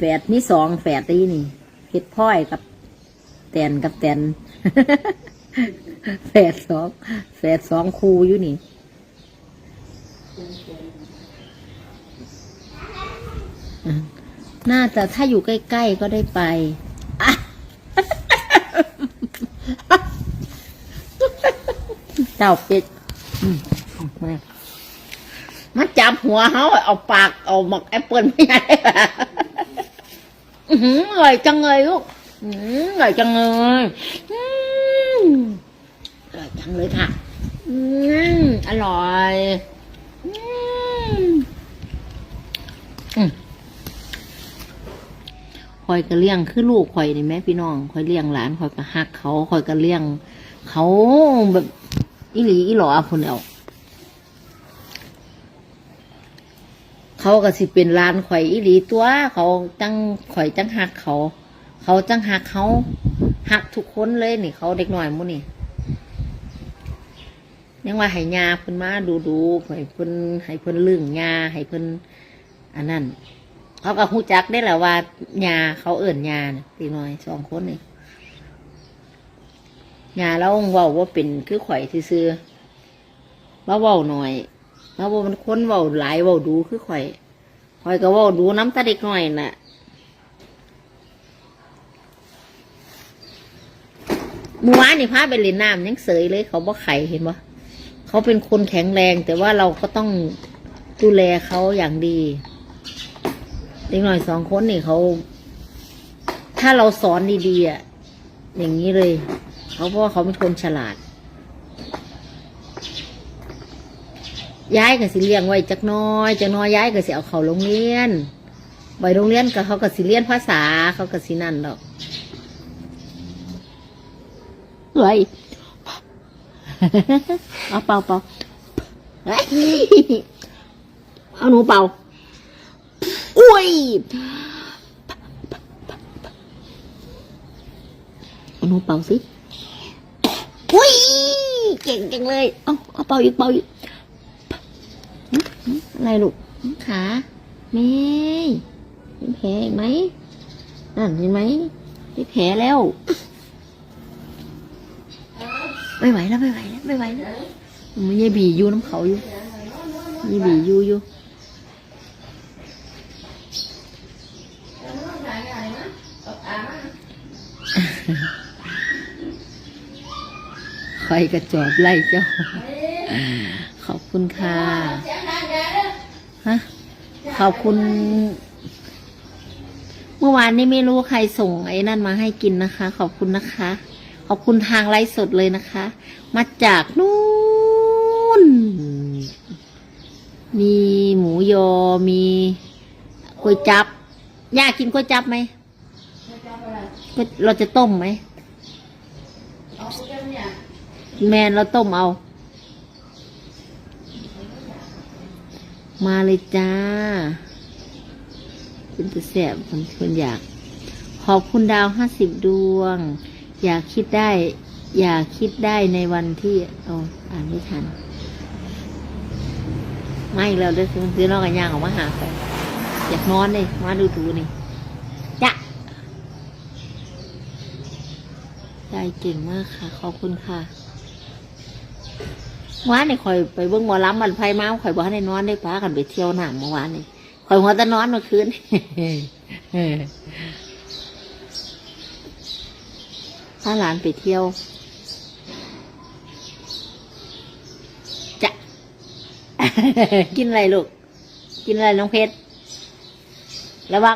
ฝดแฝดนี่สองแฝดตีนี่เพชรพลอยกับแตนกับแตนแฝดสองแฝดสองคูอยู่นี่น่าจะถ้าอยู่ใกล้ๆก็ได้ไปเจ้าเป็ดมามาจับหัวเขาเอาปากเอาหมกแอปเปิลไม่ได้ อือหือร่อยจังเลยลูกอือหืออร่อยจังเลยอืมอร่อยจังเลยค่ะ อืมอร่อยอืมอืมคอยก็เลี้ยงคือลูกคอยนี่แม่พี่น้องคอยเลี้ยงหลานคอยก็ฮักเขาคอยก็เลี้ยง เขาแบบอีหลีอีหลอคนเดียว เขาก็สิเป็นหลานข่อยอีหลีตัว เขาจังข่อยจังฮักเขา เขาจังฮักเขาฮักทุกคนเลยนี่ เขาเด็กหน่อยมุนี่ยังว่าให้ยาเพิ่นมาดูดูๆให้เพิ่นให้เพิ่นลึงยาให้เพิ่นอันนั้นเขาก็หูจักได้แหละว่ายาเขาเอิ่นยาน่ะตีน้อยสองคนนี่ยาแล้วว้าว่าเป็นคือข่อยซื่อๆว่าว้าหน่อย ว่าว่มันคนเว้าหลายเว้าดูคือข่อยข่อยก็เว้าดูน้ำตาเด็กหน่อยน่ะเมื่อวานนี่พาไปเล่นน้ำยังเสยเลย เขาบ่ไข่เห็นปะเขาเป็นคนแข็งแรง แต่ว่าเราก็ต้องดูแลเขาอย่างดีเด็กหน่อยสองคนนี่เขา ถ้าเราสอนดีๆอะอย่างนี้เลย เขาเพราะว่าเขาเป็นคนฉลาด ย้ายกับสิเลี้ยงไว้จักหน้อยจักหน้อยย้ายกับสิเอาเขาโรงเรียนไปโรงเรียนกับเขากับสิเรียนภาษาเขากับสินั่นดอกเฮ้ยเอาเป่าเป่าเฮ้ยเอาหนูเป่าอุ้ยเอาหนูเป่าสิอุ้ยเก่งจังเลยเอาเอาเป่าอีกเป่าอีกหึหึ อะไรลูกหึขาแม่เป็นแผลอีกไหมนั่นเห็นไหมเป็นแผลแล้ว ไม่ไหวแล้วไม่ไหวแล้วไม่ไหวแล้วมันยายบีอยู่น้ำเขาอยู่ยายบีอยู่อยู่คอยกระจอบไล่เจ้า ขอบคุณค่ะ ฮะขอบคุณ เมื่อวานนี้ไม่รู้ใครส่งไอ้นั่นมาให้กินนะคะ ขอบคุณนะคะ ขอบคุณทางไลฟ์สดเลยนะคะ มาจากนู่น มีหมูยอ มีก๋วยจับย่ากินก๋วยจับไหมก๋วยเราจะต้มไหมแมนเราต้มเอา มาเลยจ้าเป็นตัวแสบคนคนอยาก ขอบคุณดาวห้าสิบดวง อยากคิดได้ อยากคิดได้ในวันที่โอ้อ่านไม่ทันไม่อีกแล้วเด้อซื้อนอกกันย่างออกมาหาไปอยากนอนเลยมาดูถูนี่จ้ะได้เก่งมากค่ะ ขอบคุณค่ะ วานนี่ข่อยไปเบิ่งหมอลำมันไพ่มาข่อยบอกให้ได้นอนได้พากันไปเที่ยวหนามเมื่อวานนี่ข่อยหัวตะนอนเมื่อคืนพาหลานไปเที่ยวจะกินอะไรลูก กินอะไรน้องเพชรระวัง